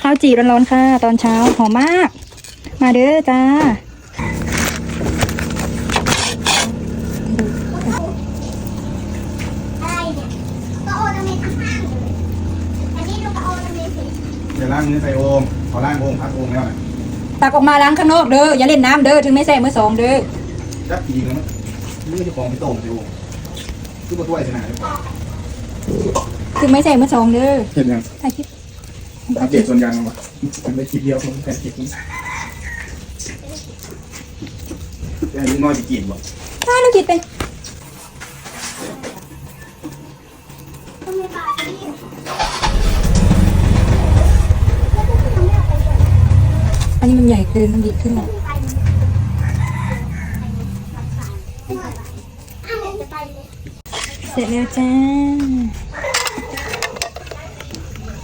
ข้าวจีร้อนๆค่ะ ตอนเช้าหอมมาก มาเด้อจ้าอะไรเนี่ยก็โอนาเมนข้างๆเลยอันนี้ดูก็โอนาเมนสิเดี๋ยวล้างมือใส่โอ่งพอล้างโอ่งพักโอ่งแล้วนะตักออกมาล้างข้างนอกเด้ออย่าเล่นน้ำเด้อถึงไม่แซ่เมื่อสองเด้อจับปีกแล้วมั้งนี่จะของไปต้มใส่โอ่งคือมาถ้วยชนะเลยถึงไม่แซ่เมื่อสองเด้อเห็นยังถ่ายคลิป อัปเดตส่วนยังวะมันได้คลิปเดียวผมแค่คลิปนี้แต่อันนี้น้อยจะกินบ่ถ่ายน้องคิดเป็นต้องมีปลาที่แล้วก็ทำให้เราไปด้วยอันนี้มันใหญ่เกินมันดีขึ้นอะเดี๋ยวจะไปเลยเสร็จแล้วจ้า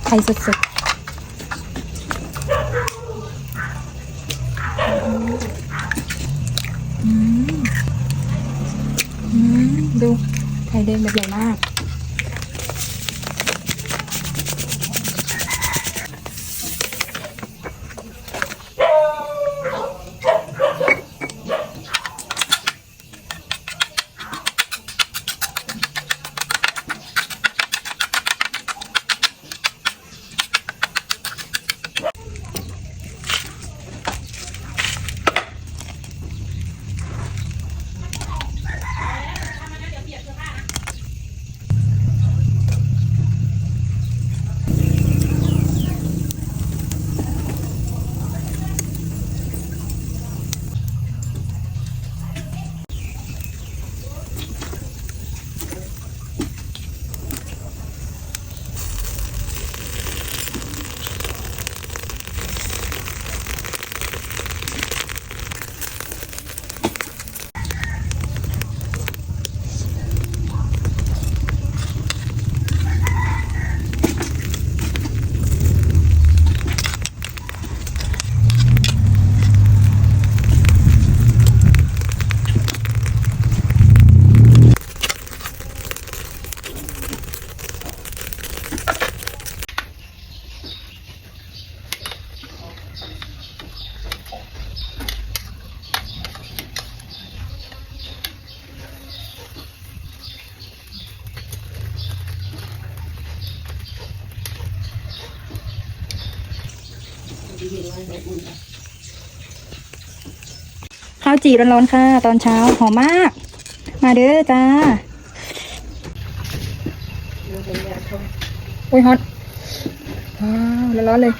ไข่สดๆอืมอืม ดูไข่แดงแบบใหญ่มาก ข้าวจีร้อนๆค่ะ ตอนเช้าหอมมาก มาเด้อจ้าโอ้ยฮอตว้าวร้อนๆเลย